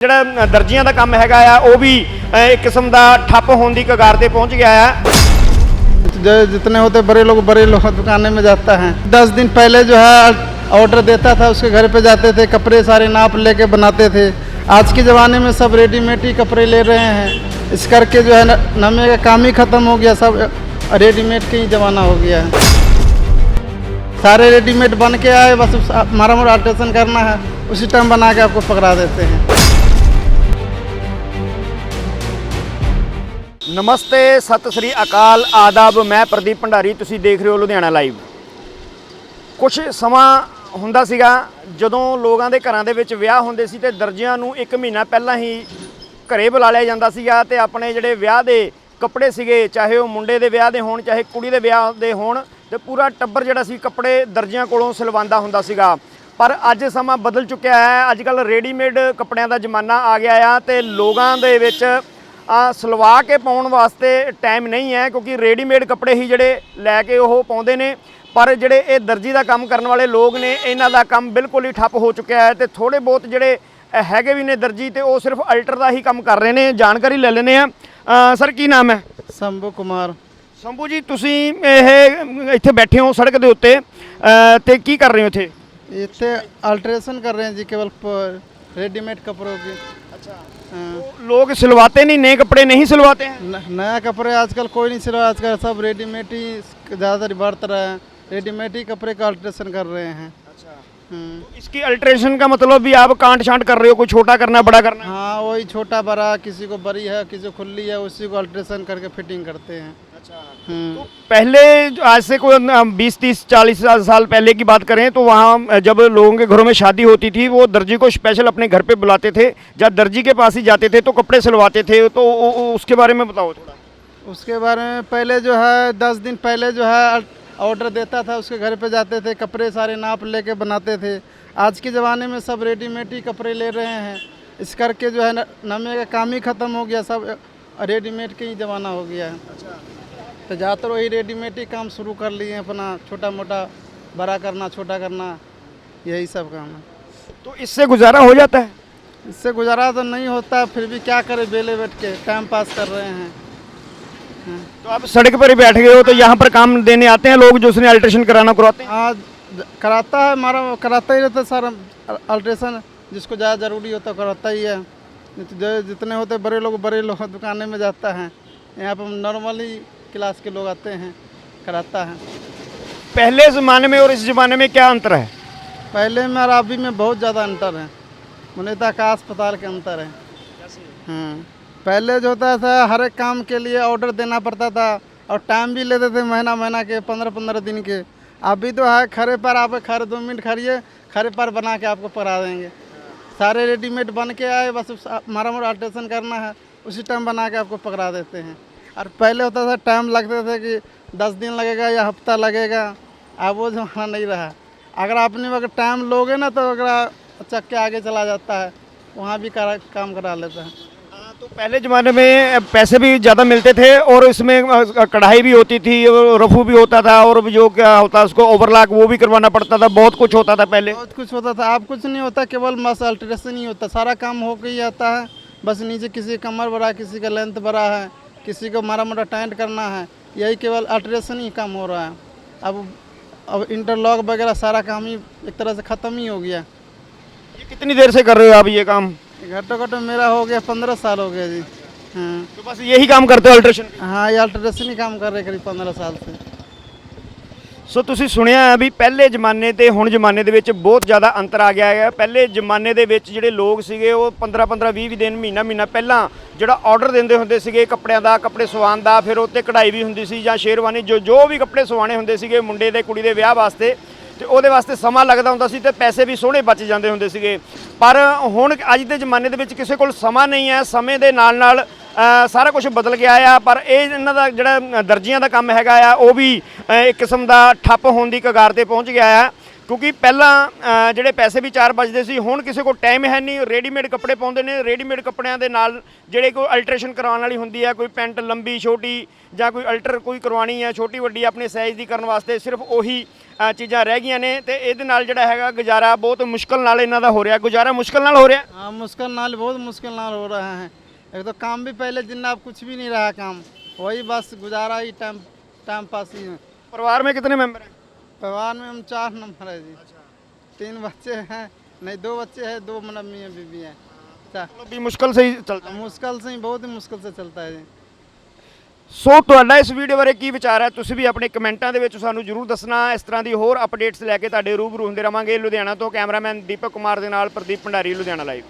ਜਿਹੜਾ ਅ, ਦਰਜੀਆਂ ਦਾ ਕੰਮ ਹੈਗਾ ਆ ਉਹ ਵੀ ਅ, ਇੱਕ ਕਿਸਮ ਦਾ ਠੱਪ ਹੋਣ ਦੀ ਕਗਾਰ ਤੇ ਪਹੁੰਚ ਗਿਆ ਆ जो जितने होते बड़े लोग बड़े लोग दुकानें में जाता है दस दिन पहले जो है ऑर्डर देता था उसके घर पे जाते थे कपड़े सारे नाप लेके बनाते थे आज के ज़माने में सब रेडीमेड ही कपड़े ले रहे हैं इस करके जो है न- नमे का काम ही ख़त्म हो गया सब रेडीमेड का ही ज़माना हो गया है सारे रेडीमेड बन के आए बस उस- मारा मोड़ा अल्ट्रेशन करना है उसी टाइम बना के आपको पकड़ा देते हैं ਨਮਸਤੇ, ਸਤਿ ਸ੍ਰੀ ਅਕਾਲ, ਆਦਾਬ। ਮੈਂ ਪ੍ਰਦੀਪ ਭੰਡਾਰੀ, ਤੁਸੀਂ ਦੇਖ ਰਹੇ ਹੋ ਲੁਧਿਆਣਾ ਲਾਈਵ। ਕੁਝ ਸਮਾਂ ਹੁੰਦਾ ਸੀਗਾ, ਜਦੋਂ ਲੋਕਾਂ ਦੇ ਘਰਾਂ ਦੇ ਵਿੱਚ ਵਿਆਹ ਹੁੰਦੇ ਸੀ ਤੇ ਦਰਜੀਆਂ ਨੂੰ 1 ਮਹੀਨਾ ਪਹਿਲਾਂ ਹੀ ਘਰੇ ਬੁਲਾ ਲਿਆ ਜਾਂਦਾ ਸੀਗਾ ਤੇ ਆਪਣੇ ਜਿਹੜੇ ਵਿਆਹ ਦੇ ਕੱਪੜੇ ਸੀਗੇ, ਚਾਹੇ ਉਹ ਮੁੰਡੇ ਦੇ ਵਿਆਹ ਦੇ ਹੋਣ, ਚਾਹੇ ਕੁੜੀ ਦੇ ਵਿਆਹ ਦੇ ਹੋਣ, ਤੇ ਪੂਰਾ ਟੱਬਰ ਜਿਹੜਾ ਸੀ ਕੱਪੜੇ ਦਰਜਿਆਂ ਕੋਲੋਂ ਸਿਲਵਾਉਂਦਾ ਹੁੰਦਾ ਸੀਗਾ। ਪਰ ਅੱਜ ਸਮਾਂ ਬਦਲ ਚੁੱਕਿਆ ਹੈ। ਅੱਜ ਕੱਲ ਰੈਡੀਮੇਡ ਕੱਪੜਿਆਂ ਦਾ ਜ਼ਮਾਨਾ ਆ ਗਿਆ ਆ ਤੇ ਲੋਕਾਂ ਦੇ ਵਿੱਚ ਸਲਵਾ ਕੇ ਪਾਉਣ ਵਾਸਤੇ ਟਾਈਮ ਨਹੀਂ ਹੈ ਕਿਉਂਕਿ ਰੈਡੀਮੇਡ ਕੱਪੜੇ ਹੀ ਜਿਹੜੇ ਲੈ ਕੇ ਉਹ ਪਾਉਂਦੇ ਨੇ। ਪਰ ਜਿਹੜੇ ਇਹ ਦਰਜੀ ਦਾ ਕੰਮ ਕਰਨ ਵਾਲੇ ਲੋਕ ਨੇ ਇਹਨਾਂ ਦਾ ਕੰਮ ਬਿਲਕੁਲ ਹੀ ਠੱਪ ਹੋ ਚੁੱਕਿਆ ਹੈ ਤੇ ਥੋੜੇ ਬਹੁਤ ਜਿਹੜੇ ਹੈਗੇ ਵੀ ਨੇ ਦਰਜੀ ਤੇ ਉਹ ਸਿਰਫ ਅਲਟਰ ਦਾ ਹੀ ਕੰਮ ਕਰ ਰਹੇ ਨੇ। ਜਾਣਕਾਰੀ ਲੈ ਲੈਨੇ ਆ ਸਰ ਕੀ ਨਾਮ ਹੈ? ਸੰਭੂ ਕੁਮਾਰ। ਸੰਭੂ ਜੀ ਤੁਸੀਂ ਇਹ ਇੱਥੇ ਬੈਠੇ ਹੋ ਸੜਕ ਦੇ ਉੱਤੇ। ਤੇ ਕੀ ਕਰ ਰਹੇ ਹੋ ਇੱਥੇ? ਇੱਥੇ ਅਲਟਰੇਸ਼ਨ ਕਰ ਰਹੇ ਹਾਂ ਜੀ ਕੇਵਲ ਰੈਡੀਮੇਡ ਕਪੜੋਂ ਕੀ ਅੱਛਾ। लोग सिलवाते नहीं नए कपड़े नहीं सिलवाते हैं। नया कपड़े आजकल कोई नहीं सिलवा आजकल सब रेडीमेड ही ज़्यादातर बरत रहे हैं। रेडीमेड ही कपड़े का अल्ट्रेशन कर रहे हैं। अच्छा। हम्म। इसकी अल्ट्रेशन का मतलब भी आप कांट छांट कर रहे हो कोई छोटा करना बड़ा करना हाँ वही छोटा बड़ा किसी को बड़ी है किसी को खुली है उसी को अल्ट्रेशन करके फिटिंग करते हैं हम्म। पहले आज से कोई बीस तीस चालीस साल पहले की बात करें तो वहाँ जब लोगों के घरों में शादी होती थी वो दर्जी को स्पेशल अपने घर पे बुलाते थे जब दर्जी के पास ही जाते थे तो कपड़े सिलवाते थे तो उसके बारे में बताओ थोड़ा उसके बारे में पहले जो है दस दिन पहले जो है ऑर्डर देता था उसके घर पे जाते थे कपड़े सारे नाप लेके बनाते थे। आज के ज़माने में सब रेडीमेड ही कपड़े ले रहे हैं। इस करके जो है न- नमे का काम ही ख़त्म हो गया सब रेडीमेड के ही ज़माना हो गया है। तो ज़्यादातर वही रेडीमेड ही काम शुरू कर लिए हैं अपना छोटा मोटा बड़ा करना छोटा करना यही सब काम है। तो इससे गुजारा हो जाता है? इससे गुजारा तो नहीं होता फिर भी क्या करें बेले बैठ के टाइम पास कर रहे हैं। तो आप सड़क पर ही बैठ गए हो तो यहाँ पर काम देने आते हैं लोग जो उसने अल्ट्रेशन कराना करवाते हैं? हाँ कराता है हमारा कराता ही रहता है सर। अल्ट्रेशन जिसको ज़्यादा ज़रूरी होता कराता ही है। तो जो जितने होते बड़े लोग बड़े लोग दुकानें में जाता है। यहाँ पर नॉर्मली क्लास के लोग आते हैं कराता है। पहले ज़माने में और इस ज़माने में क्या अंतर है? पहले में और अभी में बहुत ज़्यादा अंतर है। मुनीता आकाश अस्पताल के अंतर है। हम्म। पहले जो होता था हर एक काम के लिए ऑर्डर देना पड़ता था और टाइम भी लेते थे महीना महीना के पंद्रह पंद्रह दिन के। अभी तो है खरे पर आप खरे दो मिनट खड़िए खरे पर बना के आपको पकड़ा देंगे। सारे रेडीमेड बन के आए बस मारा मोड़ा अल्ट्रेशन करना है उसी टाइम बना के आपको पकड़ा देते हैं। और पहले होता था टाइम लगते थे कि दस दिन लगेगा या हफ़्ता लगेगा अब वो जमाना नहीं रहा। अगर आपने अगर टाइम लोगे ना तो अगर चक के आगे चला जाता है वहाँ भी करा, काम करा लेता हाँ, तो पहले ज़माने में पैसे भी ज़्यादा मिलते थे और इसमें कढ़ाई भी होती थी रफू भी होता था और जो क्या होता उसको ओवरलॉक वो भी करवाना पड़ता था। बहुत कुछ होता था पहले। बहुत कुछ होता था। अब कुछ नहीं होता केवल बस अल्ट्रेशन ही होता। सारा काम हो के ही आता है। बस नीचे किसी का कमर बड़ा किसी का लेंथ बड़ा है। किसी को मारा मोटा टाइट करना है। यही केवल अल्ट्रेशन ही काम हो रहा है। अब अब इंटरलॉक वगैरह सारा काम ही एक तरह से ख़त्म ही हो गया। ये कितनी देर से कर रहे हो आप ये काम? घटो घटो मेरा हो गया पंद्रह साल हो गया जी हाँ तो बस यही काम करते हो अल्ट्रेशन हाँ ये अल्ट्रेशन ही काम कर रहे करीब पंद्रह साल से ਸੋ ਤੁਸੀਂ ਸੁਣਿਆ ਹੈ ਵੀ ਪਹਿਲੇ ਜ਼ਮਾਨੇ ਤੇ ਹੁਣ ਜ਼ਮਾਨੇ ਦੇ ਵਿੱਚ ਬਹੁਤ ਜ਼ਿਆਦਾ ਅੰਤਰ ਆ ਗਿਆ ਹੈ ਪਹਿਲੇ ਜ਼ਮਾਨੇ ਦੇ ਵਿੱਚ ਜਿਹੜੇ ਲੋਕ ਸੀਗੇ ਉਹ 15 15 20 ਦਿਨ ਮਹੀਨਾ ਮਹੀਨਾ ਪਹਿਲਾਂ ਜਿਹੜਾ ਆਰਡਰ ਦਿੰਦੇ ਹੁੰਦੇ ਸੀਗੇ ਕੱਪੜਿਆਂ ਦਾ ਕੱਪੜੇ ਸਵਾਉਣ ਦਾ ਫਿਰ ਉੱਤੇ ਕਢਾਈ ਵੀ ਹੁੰਦੀ ਸੀ ਜਾਂ ਸ਼ੇਰਵਾਨੀ ਜੋ ਜੋ ਵੀ ਕੱਪੜੇ ਸਵਾਣੇ ਹੁੰਦੇ ਸੀਗੇ ਮੁੰਡੇ ਦੇ ਕੁੜੀ ਦੇ ਵਿਆਹ ਵਾਸਤੇ ਤੇ ਉਹਦੇ ਵਾਸਤੇ ਸਮਾਂ ਲੱਗਦਾ ਹੁੰਦਾ ਸੀ ਤੇ ਪੈਸੇ ਵੀ ਸੋਹਣੇ ਬਚ ਜਾਂਦੇ ਹੁੰਦੇ ਸੀਗੇ। ਪਰ ਹੁਣ ਅੱਜ ਦੇ ਜ਼ਮਾਨੇ ਦੇ ਵਿੱਚ ਕਿਸੇ ਕੋਲ ਸਮਾਂ ਨਹੀਂ ਹੈ, ਸਮੇਂ ਦੇ ਨਾਲ ਨਾਲ ਸਾਰਾ ਕੁਝ ਬਦਲ ਗਿਆ ਆ, ਪਰ ਇਹ ਇਹਨਾਂ ਦਾ ਜਿਹੜਾ ਦਰਜੀਆਂ ਦਾ ਕੰਮ ਹੈਗਾ ਆ, ਉਹ ਵੀ ਇੱਕ ਕਿਸਮ ਦਾ ਠੱਪ ਹੋਣ ਦੀ ਕਗਾਰ ਤੇ ਪਹੁੰਚ ਗਿਆ ਆ। ਕਿਉਂਕਿ ਪਹਿਲਾਂ ਅ, ਜਿਹੜੇ ਪੈਸੇ ਵੀ ਚਾਰ ਬਚਦੇ ਸੀ ਹੁਣ ਕਿਸੇ ਕੋਲ ਟਾਈਮ ਹੈ ਨਹੀਂ ਰੈਡੀਮੇਡ ਕੱਪੜੇ ਪਾਉਂਦੇ ਨੇ ਰੈਡੀਮੇਡ ਕੱਪੜਿਆਂ ਦੇ ਨਾਲ ਜਿਹੜੇ ਕੋਈ ਅਲਟਰੇਸ਼ਨ ਕਰਵਾਉਣ ਵਾਲੀ ਹੁੰਦੀ ਹੈ ਕੋਈ ਪੈਂਟ ਲੰਬੀ ਛੋਟੀ ਜਾਂ ਕੋਈ ਅਲਟਰ ਕੋਈ ਕਰਵਾਉਣੀ ਹੈ ਛੋਟੀ ਵੱਡੀ ਆਪਣੇ ਸਾਈਜ਼ ਦੀ ਕਰਨ ਵਾਸਤੇ ਸਿਰਫ ਉਹੀ ਅ, ਚੀਜ਼ਾਂ ਰਹਿ ਗਈਆਂ ਨੇ ਤੇ ਇਹਦੇ ਨਾਲ ਜਿਹੜਾ ਹੈਗਾ ਗੁਜ਼ਾਰਾ ਬਹੁਤ ਮੁਸ਼ਕਲ ਨਾਲ ਇਹਨਾਂ ਦਾ ਹੋ ਰਿਹਾ ਗੁਜ਼ਾਰਾ ਮੁਸ਼ਕਲ ਨਾਲ ਹੋ ਰਿਹਾ हाँ मुश्किल नाल बहुत मुश्किल नाल हो रहा है एक तो काम भी पहले जितना अब कुछ भी नहीं रहा काम वही बस गुजारा ही टाइम टाइम पास ही है परिवार में कितने मेंबर हैं परिवार में हम चार नंबर है जी तीन बच्चे हैं नहीं दो बच्चे हैं दो मतलब मियाँ बीबी हैं चार चलो भी मुश्किल से ही चलता है मुश्किल से ही बहुत ही मुश्किल से चलता है जी ਸੋ ਤੁਹਾਡਾ ਇਸ ਵੀਡੀਓ ਬਾਰੇ ਕੀ ਵਿਚਾਰ ਹੈ ਤੁਸੀਂ ਵੀ ਆਪਣੇ ਕਮੈਂਟਾਂ ਦੇ ਵਿੱਚ ਸਾਨੂੰ ਜਰੂਰ ਦੱਸਣਾ ਇਸ ਤਰ੍ਹਾਂ ਦੀ ਹੋਰ ਅਪਡੇਟਸ ਲੈ ਕੇ ਤੁਹਾਡੇ ਰੂਬਰੂ ਹੁੰਦੇ ਰਵਾਂਗੇ ਲੁਧਿਆਣਾ ਤੋਂ ਕੈਮਰਾਮੈਨ ਦੀਪਕ ਕੁਮਾਰ ਦੇ ਨਾਲ ਪ੍ਰਦੀਪ ਭੰਡਾਰੀ ਲੁਧਿਆਣਾ ਲਾਈਵ